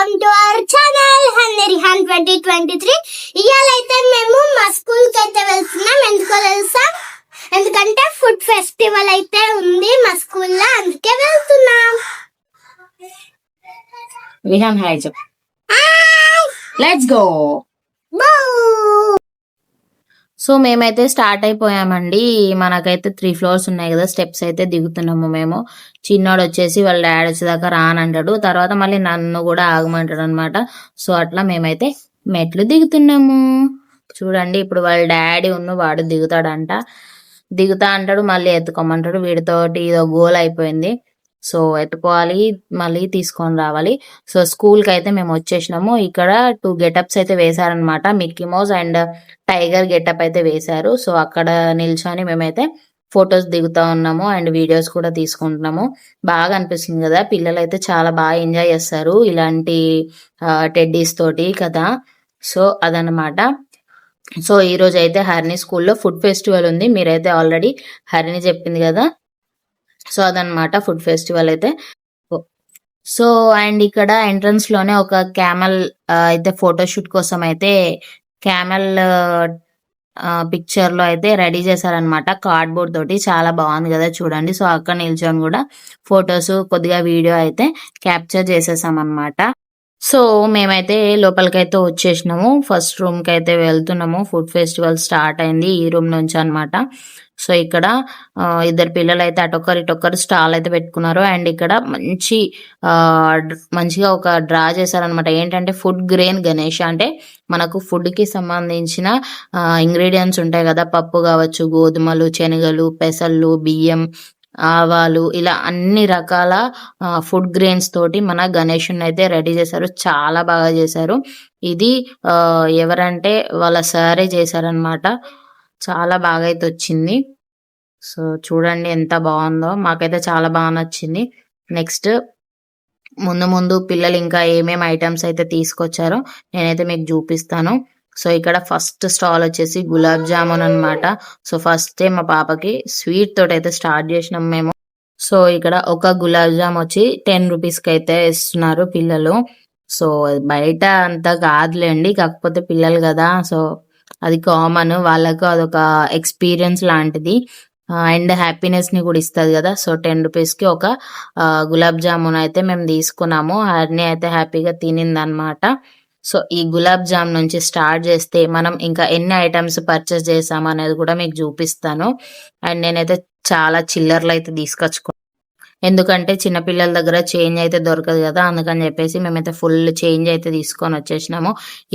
Welcome to our channel hundred twenty twenty three ఇవాళ అయితే మేము మా స్కూల్కి అయితే వెళ్తున్నాం. ఎందుకో తెలుసా? ఎందుకంటే ఫుడ్ ఫెస్టివల్ అయితే ఉంది మా స్కూల్లో అందుకే వెళ్తున్నాం. విహాన్ హాయ్ చెప్ లెట్స్ గో బౌ! సో మేమైతే స్టార్ట్ అయిపోయామండి. మనకైతే త్రీ ఫ్లోర్స్ ఉన్నాయి కదా స్టెప్స్ అయితే దిగుతున్నాము మేము. చిన్నోడు వచ్చేసి వాళ్ళ డాడీ వచ్చేదాకా రానంటాడు. తర్వాత మళ్ళీ నన్ను కూడా ఆగమంటాడు అనమాట సో అట్లా మేమైతే మెట్లు దిగుతున్నాము. చూడండి ఇప్పుడు వాళ్ళ డాడీ ఉన్న వాడు దిగుతాడంట. దిగుతా అంటాడు మళ్ళీ ఎత్తుకోమంటాడు. వీడితోటి ఇదో గోల్ అయిపోయింది. సో ఎత్తుకోవాలి మళ్ళీ తీసుకొని రావాలి. సో స్కూల్కి అయితే మేము వచ్చేసినాము. ఇక్కడ టూ గెటప్స్ అయితే వేశారనమాట Mickey Mouse and tiger getup అయితే వేశారు. సో అక్కడ నిల్చొని మేమైతే ఫొటోస్ దిగుతా ఉన్నాము అండ్ వీడియోస్ కూడా తీసుకుంటున్నాము. బాగా అనిపిస్తుంది కదా పిల్లలు అయితే చాలా బాగా ఎంజాయ్ చేస్తారు ఇలాంటి టెడ్డీస్ తోటి కదా. సో అదనమాట సో ఈ రోజు అయితే హరిణి స్కూల్లో ఫుడ్ ఫెస్టివల్ ఉంది. మీరైతే ఆల్రెడీ హరిణి చెప్పింది కదా. సో అదనమాట ఫుడ్ ఫెస్టివల్ అయితే. సో అండ్ ఇక్కడ ఎంట్రన్స్లోనే ఒక క్యామెల్ అయితే ఫోటోషూట్ కోసం అయితే క్యామెల్ పిక్చర్లో అయితే రెడీ చేశారనమాట కార్డ్బోర్డ్ తోటి. చాలా బాగుంది కదా చూడండి. సో అక్కడ నిల్చొని కూడా ఫొటోస్ కొద్దిగా వీడియో అయితే క్యాప్చర్ చేసేసాం అనమాట సో మేమైతే లోపలికైతే వచ్చేసినాము. ఫస్ట్ రూమ్కి అయితే వెళ్తున్నాము. ఫుడ్ ఫెస్టివల్ స్టార్ట్ అయింది ఈ రూమ్ నుంచి అన్నమాట. సో ఇక్కడ ఇద్దరు పిల్లలు అయితే అటొక్కరు ఇటొక్కరు స్టాల్ అయితే పెట్టుకున్నారు. అండ్ ఇక్కడ మంచి మంచిగా ఒక డ్రా చేశారనమాట ఏంటంటే ఫుడ్ గ్రెయిన్ గణేష్. అంటే మనకు ఫుడ్కి సంబంధించిన ఇంగ్రీడియంట్స్ ఉంటాయి కదా. పప్పు కావచ్చు గోధుమలు శనగలు పెసళ్ళు బియ్యం ఆవాలు ఇలా అన్ని రకాల ఫుడ్ గ్రెయిన్స్ తోటి మన గణేషుని అయితే రెడీ చేశారు. చాలా బాగా చేశారు. ఇది ఎవరంటే వాళ్ళ సారే చేశారనమాట చాలా బాగా అయితే వచ్చింది. సో చూడండి ఎంత బాగుందో. మాకైతే చాలా బాగా నచ్చింది. నెక్స్ట్ ముందు ముందు పిల్లలు ఇంకా ఏమేమి ఐటమ్స్ అయితే తీసుకొచ్చారో నేనైతే మీకు చూపిస్తాను. సో ఇక్కడ ఫస్ట్ స్టాల్ వచ్చేసి గులాబ్ జామున్ అన్నమాట. సో ఫస్ట్ మా పాపకి స్వీట్ తోటి అయితే స్టార్ట్ చేసినాం మేము. సో ఇక్కడ ఒక గులాబ్ జామ్ వచ్చి టెన్ రూపీస్కి అయితే ఇస్తున్నారు పిల్లలు. సో బయట అంత కాదులేండి కాకపోతే పిల్లలు కదా. సో అది కామన్ వాళ్ళకు అదొక ఎక్స్పీరియన్స్ లాంటిది. అండ్ హ్యాపీనెస్ని కూడా ఇస్తుంది కదా. సో టెన్ రూపీస్కి ఒక గులాబ్ జామున్ అయితే మేము తీసుకున్నాము. అన్నీ అయితే హ్యాపీగా తినింది అనమాట సో ఈ గులాబ్ జామ్ నుంచి స్టార్ట్ చేస్తే మనం ఇంకా ఎన్ని ఐటమ్స్ పర్చేస్ చేసాం అనేది కూడా మీకు చూపిస్తాను. అండ్ నేనైతే చాలా చిల్లర్లు అయితే తీసుకొచ్చుకున్నాను ఎందుకంటే చిన్నపిల్లల దగ్గర చేంజ్ అయితే దొరకదు కదా అందుకని చెప్పేసి మేమైతే ఫుల్ చేంజ్ అయితే తీసుకొని వచ్చేసినాము.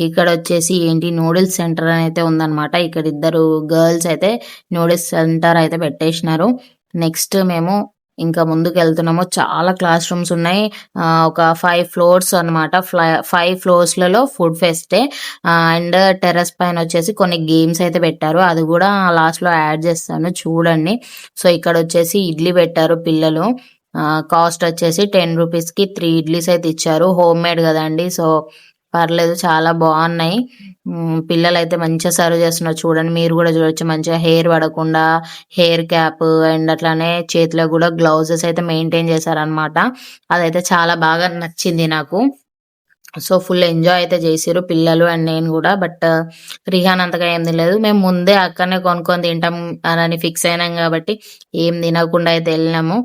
ఇక్కడ వచ్చేసి ఏంటి నూడిల్స్ సెంటర్ అని అయితే ఉందన్నమాట. ఇక్కడ ఇద్దరు గర్ల్స్ అయితే నూడిల్స్ సెంటర్ అయితే పెట్టేసినారు. నెక్స్ట్ మేము ఇంకా ముందుకు వెళ్తున్నాము చాలా క్లాస్ రూమ్స్ ఉన్నాయి. ఒక ఫైవ్ ఫ్లోర్స్ అనమాట ఫైవ్ ఫ్లోర్స్లలో ఫుడ్ ఫెస్టే అండ్ టెర్రస్ పైన వచ్చేసి కొన్ని గేమ్స్ అయితే పెట్టారు. అది కూడా లాస్ట్లో యాడ్ చేస్తాను. చూడండి. సో ఇక్కడ వచ్చేసి ఇడ్లీ పెట్టారు పిల్లలు. కాస్ట్ వచ్చేసి టెన్ రూపీస్కి త్రీ ఇడ్లీస్ అయితే ఇచ్చారు. హోమ్ మేడ్ కదండి. సో పర్లేదు చాలా బాగున్నాయి. పిల్లలు అయితే మంచిగా సర్వ్ చేస్తున్నారు. చూడండి మీరు కూడా చూడొచ్చు. మంచిగా హెయిర్ పడకుండా హెయిర్ క్యాప్ అండ్ అట్లానే చేతిలో కూడా గ్లౌజెస్ అయితే మెయింటైన్ చేశారనమాట అదైతే చాలా బాగా నచ్చింది నాకు. సో ఫుల్ ఎంజాయ్ అయితే చేసిరు పిల్లలు అండ్ నేను కూడా. బట్ రిహాన్ అంతగా ఏం తినలేదు. మేము ముందే అక్కడనే కొనుక్కొని తింటాం అని ఫిక్స్ అయినాం కాబట్టి ఏం తినకుండా అయితే వెళ్ళినాము.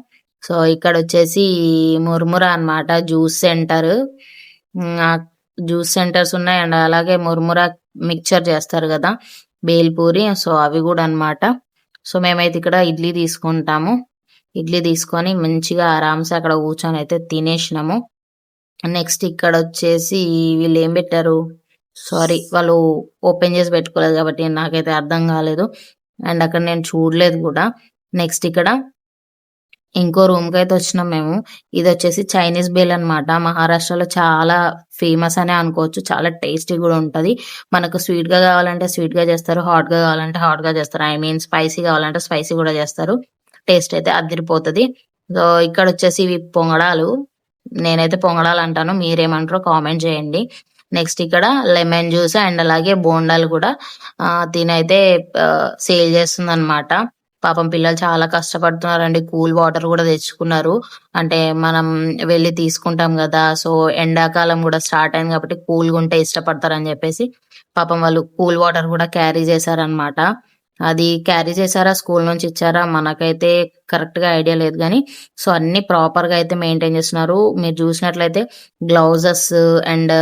సో ఇక్కడ వచ్చేసి మురుముర అన్నమాట జ్యూస్ సెంటర్. జ్యూస్ సెంటర్స్ ఉన్నాయి అండ్ అలాగే మురుమురా మిక్చర్ చేస్తారు కదా బేల్పూరి సో అవి కూడా అన్నమాట. సో మేమైతే ఇక్కడ ఇడ్లీ తీసుకుంటాము. ఇడ్లీ తీసుకొని మంచిగా ఆరామ్సే అక్కడ కూర్చొని అయితే తినేసినాము. నెక్స్ట్ ఇక్కడ వచ్చేసి వీళ్ళు ఏం పెట్టారు? సారీ వాళ్ళు ఓపెన్ చేసి పెట్టుకోలేదు కాబట్టి నాకైతే అర్థం కాలేదు. అండ్ అక్కడ నేను చూడలేదు కూడా. నెక్స్ట్ ఇక్కడ ఇంకో రూమ్కి అయితే వచ్చినాం మేము. ఇది వచ్చేసి చైనీస్ బేల్ అన్నమాట. మహారాష్ట్రలో చాలా ఫేమస్ అనే అనుకోవచ్చు. చాలా టేస్టీ కూడా ఉంటది. మనకు స్వీట్గా కావాలంటే స్వీట్గా చేస్తారు. హాట్గా కావాలంటే హాట్గా చేస్తారు. ఐ మీన్ స్పైసీ కావాలంటే స్పైసీ కూడా చేస్తారు. టేస్ట్ అయితే అదిరిపోతది. సో ఇక్కడ వచ్చేసి ఇవి పొంగడాలు. నేనైతే పొంగడాలు అంటాను. మీరేమంటారో కామెంట్ చేయండి. నెక్స్ట్ ఇక్కడ లెమన్ జ్యూస్ అండ్ అలాగే బోండాలు కూడా తినైతే సేల్ చేస్తుంది అనమాట పాపం పిల్లలు చాలా కష్టపడుతున్నారండి. కూల్ వాటర్ కూడా తెచ్చుకున్నారు. అంటే మనం వెళ్ళి తీసుకుంటాం కదా. సో ఎండాకాలం కూడా స్టార్ట్ అయింది కాబట్టి కూల్గా ఉంటే ఇష్టపడతారని చెప్పేసి పాపం వాళ్ళు కూల్ వాటర్ కూడా క్యారీ చేశారనమాట అది క్యారీ చేశారా? స్కూల్ నుంచి ఇచ్చారా? మనకైతే కరెక్ట్గా ఐడియా లేదు కానీ సో అన్ని ప్రాపర్గా అయితే మెయింటైన్ చేస్తున్నారు. మీరు చూసినట్లయితే గ్లౌజెస్ అండ్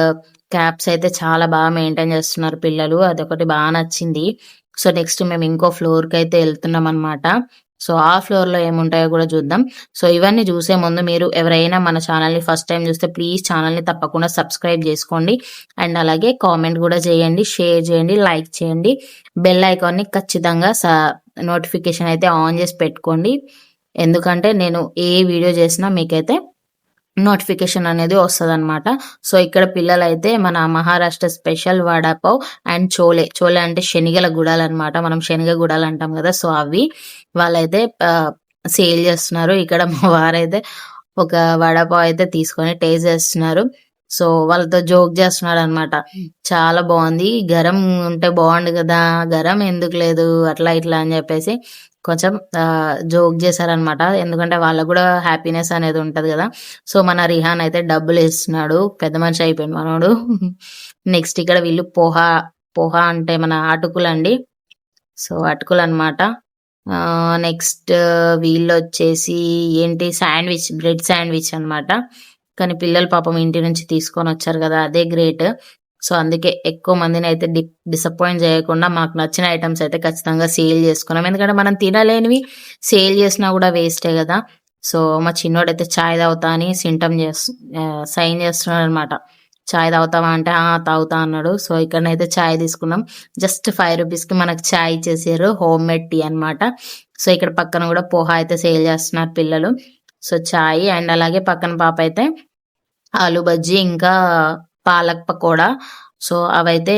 క్యాప్స్ అయితే చాలా బాగా మెయింటైన్ చేస్తున్నారు పిల్లలు. అదొకటి బాగా నచ్చింది. సో నెక్స్ట్ మేము ఇంకో ఫ్లోర్కి అయితే వెళ్తున్నాం అనమాట సో ఆ ఫ్లోర్లో ఏముంటాయో కూడా చూద్దాం. సో ఇవన్నీ చూసే ముందు మీరు ఎవరైనా మన ఛానల్ని ఫస్ట్ టైం చూస్తే ప్లీజ్ ఛానల్ని తప్పకుండా సబ్స్క్రైబ్ చేసుకోండి. అండ్ అలాగే కామెంట్ కూడా చేయండి షేర్ చేయండి లైక్ చేయండి. బెల్ ఐకాన్ని ఖచ్చితంగా నోటిఫికేషన్ అయితే ఆన్ చేసి పెట్టుకోండి. ఎందుకంటే నేను ఏ వీడియో చేసినా మీకైతే నోటిఫికేషన్ అనేది వస్తుంది అనమాట సో ఇక్కడ పిల్లలు అయితే మన మహారాష్ట్ర స్పెషల్ వడాపావ్ అండ్ చోలే. చోలే అంటే శనిగల గుడాలు అనమాట మనం శనగ గుడాలు అంటాం కదా సో అవి వాళ్ళైతే సేల్ చేస్తున్నారు. ఇక్కడ మా వారైతే ఒక వడాపావ్ అయితే తీసుకొని టేస్ట్ చేస్తున్నారు. సో వాళ్ళతో జోక్ చేస్తున్నాడు అనమాట చాలా బాగుంది. గరం ఉంటే బాగుండు కదా గరం ఎందుకు లేదు అట్లా ఇట్లా అని చెప్పేసి. కొంచెం జోక్ చేశారనమాట ఎందుకంటే వాళ్ళకు కూడా హ్యాపీనెస్ అనేది ఉంటది కదా. సో మన రిహాన్ అయితే డబ్బులు ఇస్తున్నాడు. పెద్ద మనిషి అయిపోయింది మనోడు. నెక్స్ట్ ఇక్కడ వీళ్ళు పోహా పోహా అంటే మన అటుకులు అండి సో అటుకులు అనమాట నెక్స్ట్ వీళ్ళు వచ్చేసి ఏంటి? శాండ్విచ్ బ్రెడ్ శాండ్విచ్ అన్నమాట. కానీ పిల్లలు పాపం ఇంటి నుంచి తీసుకొని వచ్చారు కదా. అదే గ్రేట్ సో అందుకే ఎక్కువ మందిని అయితే డి డిసప్పాయింట్ చేయకుండా మాకు నచ్చిన ఐటమ్స్ అయితే ఖచ్చితంగా సేల్ చేసుకున్నాం. ఎందుకంటే మనం తినలేనివి సేల్ చేసినా కూడా వేస్టే కదా. సో మా చిన్నోడైతే చాయ్ తాగుతా అని సింటమ్ చేస్తు సైన్ చేస్తున్నాడు అనమాట చాయ్ తాగుతావా? అంటే ఆ తాగుతా అన్నాడు. సో ఇక్కడనైతే చాయ్ తీసుకున్నాం. జస్ట్ ఫైవ్ రూపీస్కి మనకు చాయ్ ఇచ్చేసారు. హోమ్ మేడ్ టీ అన్నమాట. సో ఇక్కడ పక్కన కూడా పోహా అయితే సేల్ చేస్తున్నారు పిల్లలు. సో చాయ్ అండ్ అలాగే పక్కన పాప అయితే ఆలు బజ్జీ ఇంకా పాలక్ పకోడా. సో అవైతే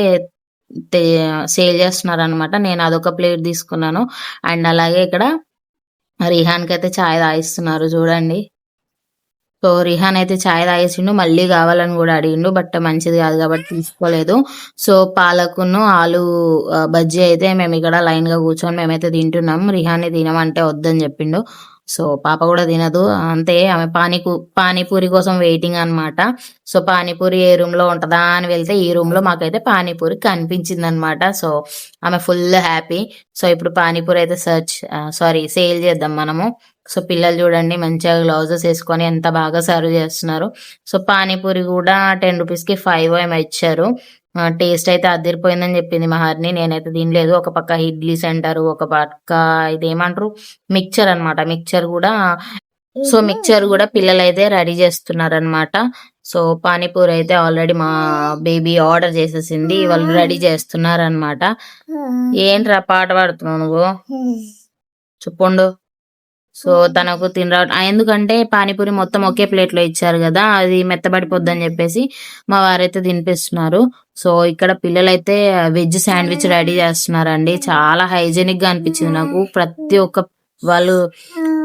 సేల్ చేస్తున్నారు అనమాట నేను అదొక ప్లేట్ తీసుకున్నాను. అండ్ అలాగే ఇక్కడ రిహాన్కి అయితే చాయ్ తాగిస్తున్నారు చూడండి. సో రిహాన్ అయితే చాయ్ తాగేసిండు. మళ్ళీ కావాలని కూడా అడిగిండు. బట్ మంచిది కాదు కాబట్టి తీసుకోలేదు. సో పాలకును ఆలు బజ్జీ అయితే మేము ఇక్కడ లైన్గా కూర్చొని మేమైతే తింటున్నాం. రిహాన్ని తినమంటే వద్దని చెప్పిండు. సో పాప కూడా తినదు. అంతే ఆమె పానీకు పానీపూరి కోసం వెయిటింగ్ అన్నమాట. సో పానీపూరి ఏ రూమ్లో ఉంటదా అని వెళ్తే ఈ రూమ్లో మాకైతే పానీపూరి కనిపించింది అనమాట సో ఆమె ఫుల్ హ్యాపీ సో ఇప్పుడు పానీపూరి అయితే సర్చ్ సారీ సేల్ చేద్దాం మనము. సో పిల్లలు చూడండి మంచిగా గ్లౌజెస్ వేసుకొని ఎంత బాగా సర్వ్ చేస్తున్నారు. సో పానీపూరి కూడా టెన్ రూపీస్కి ఫైవ్ ఏమో ఇచ్చారు. టేస్ట్ అయితే అదిరిపోయిందని చెప్పింది మహర్ని. నేనైతే తినలేదు. ఒక పక్క ఇడ్లీ సెంటర్ ఒక పక్క ఇదేమంటారు? మిక్చర్ అన్నమాట. మిక్చర్ కూడా సో మిక్చర్ కూడా పిల్లలు అయితే రెడీ చేస్తున్నారు అనమాట సో పానీపూరి అయితే ఆల్రెడీ మా బేబీ ఆర్డర్ చేసేసింది. వాళ్ళు రెడీ చేస్తున్నారు అనమాట ఏంట్రా పాట పాడుతున్నావు నువ్వు? చెప్పండు సో తనకు తినరా ఎందుకంటే పానీపూరి మొత్తం ఒకే ప్లేట్లో ఇచ్చారు కదా అది మెత్తబడిపోద్దని చెప్పేసి మా వారైతే తినిపిస్తున్నారు. సో ఇక్కడ పిల్లలైతే వెజ్ శాండ్విచ్ రెడీ చేస్తున్నారండి. చాలా హైజీనిక్గా అనిపించింది నాకు. ప్రతి ఒక్క వాళ్ళు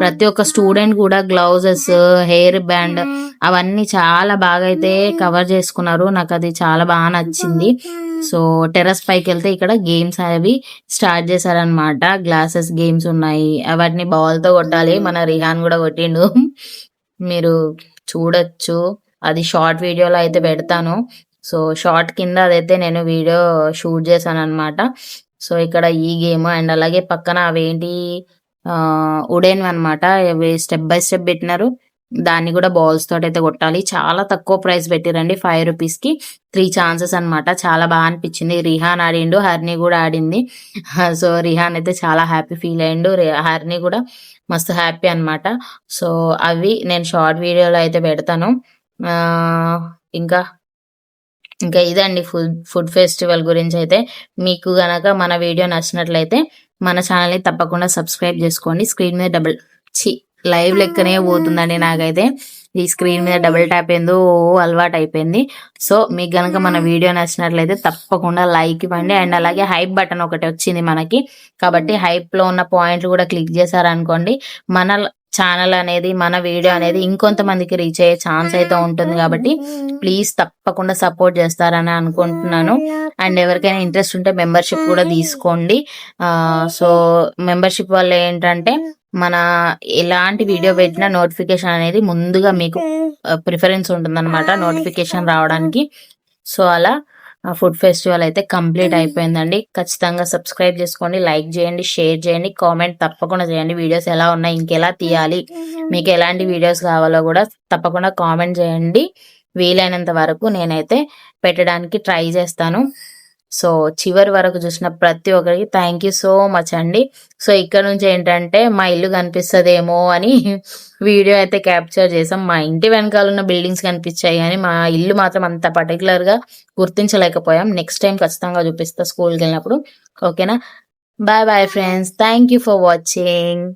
ప్రతి ఒక్క స్టూడెంట్ కూడా గ్లౌజెస్ హెయిర్ బ్యాండ్ అవన్నీ చాలా బాగా అయితే కవర్ చేసుకున్నారు. నాకు అది చాలా బాగా నచ్చింది. సో టెర్రస్ పైకి వెళ్తే ఇక్కడ గేమ్స్ అవి స్టార్ట్ చేశారనమాట గ్లాసెస్ గేమ్స్ ఉన్నాయి. వాటిని బాల్తో కొట్టాలి. మన రిహాన్ కూడా కొట్టిండు. మీరు చూడొచ్చు. అది షార్ట్ వీడియోలో అయితే పెడతాను. సో షార్ట్ కింద అదైతే నేను వీడియో షూట్ చేశాను అనమాట సో ఇక్కడ ఈ గేమ్ అండ్ అలాగే పక్కన అవేంటి ఉడేన్ అనమాట స్టెప్ బై స్టెప్ పెట్టినారు. దాన్ని కూడా బాల్స్ తోటి అయితే కొట్టాలి. చాలా తక్కువ ప్రైస్ పెట్టిరండి ఫైవ్ రూపీస్కి త్రీ ఛాన్సెస్ అన్నమాట. చాలా బాగా అనిపించింది. రిహాన్ ఆడిండు హర్ని కూడా ఆడింది. సో రిహాన్ అయితే చాలా హ్యాపీ ఫీల్ అయ్యిండు. హర్ని కూడా మస్తు హ్యాపీ అన్నమాట. సో అవి నేను షార్ట్ వీడియోలో అయితే పెడతాను. ఆ, ఇంకా ఇంకా ఇదండి ఫుడ్ ఫుడ్ ఫెస్టివల్ గురించి అయితే. మీకు గనక మన వీడియో నచ్చినట్లయితే మన ఛానల్ని తప్పకుండా సబ్స్క్రైబ్ చేసుకోండి. స్క్రీన్ మీద డబుల్ చి లైవ్ లెక్కనే పోతుందండి నాకైతే. ఈ స్క్రీన్ మీద డబుల్ ట్యాప్ ఏందో అలవాటు అయిపోయింది సో మీకు గనక మన వీడియో నచ్చినట్లయితే తప్పకుండా లైక్ ఇవ్వండి. అండ్ అలాగే హైప్ బటన్ ఒకటి వచ్చింది మనకి. కాబట్టి హైప్లో ఉన్న పాయింట్లు కూడా క్లిక్ చేశారనుకోండి మన ఛానల్ అనేది మన వీడియో అనేది ఇంకొంతమందికి రీచ్ అయ్యే ఛాన్స్ అయితే ఉంటుంది కాబట్టి ప్లీజ్ తప్పకుండా సపోర్ట్ చేస్తారని అనుకుంటున్నాను. అండ్ ఎవరికైనా ఇంట్రెస్ట్ ఉంటే మెంబర్షిప్ కూడా తీసుకోండి. సో మెంబర్షిప్ వల్ల ఏంటంటే మన ఎలాంటి వీడియో పెట్టినా నోటిఫికేషన్ అనేది ముందుగా మీకు ప్రిఫరెన్స్ ఉంటుందన్నమాట నోటిఫికేషన్ రావడానికి. సో అలా ఫుడ్ ఫెస్టివల్ అయితే కంప్లీట్ అయిపోయిందండి. ఖచ్చితంగా సబ్స్క్రైబ్ చేసుకోండి లైక్ చేయండి షేర్ చేయండి కామెంట్ తప్పకుండా చేయండి. వీడియోస్ ఎలా ఉన్నాయి ఇంకెలా తీయాలి మీకు ఎలాంటి వీడియోస్ కావాలో కూడా తప్పకుండా కామెంట్ చేయండి. వీలైనంత వరకు నేనైతే పెట్టడానికి ట్రై చేస్తాను. సో చివరి వరకు చూసిన ప్రతి ఒక్కరికి థ్యాంక్ యూ సో మచ్ అండి. సో ఇక్కడ నుంచి ఏంటంటే మా ఇల్లు కనిపిస్తుందేమో అని వీడియో అయితే క్యాప్చర్ చేసాం. మా ఇంటి వెనకాల ఉన్న బిల్డింగ్స్ కనిపించాయి కానీ మా ఇల్లు మాత్రం అంత పర్టికులర్గా గుర్తించలేకపోయాం. నెక్స్ట్ టైం ఖచ్చితంగా చూపిస్తా స్కూల్కి వెళ్ళినప్పుడు. ఓకేనా bye bye friends thank you for watching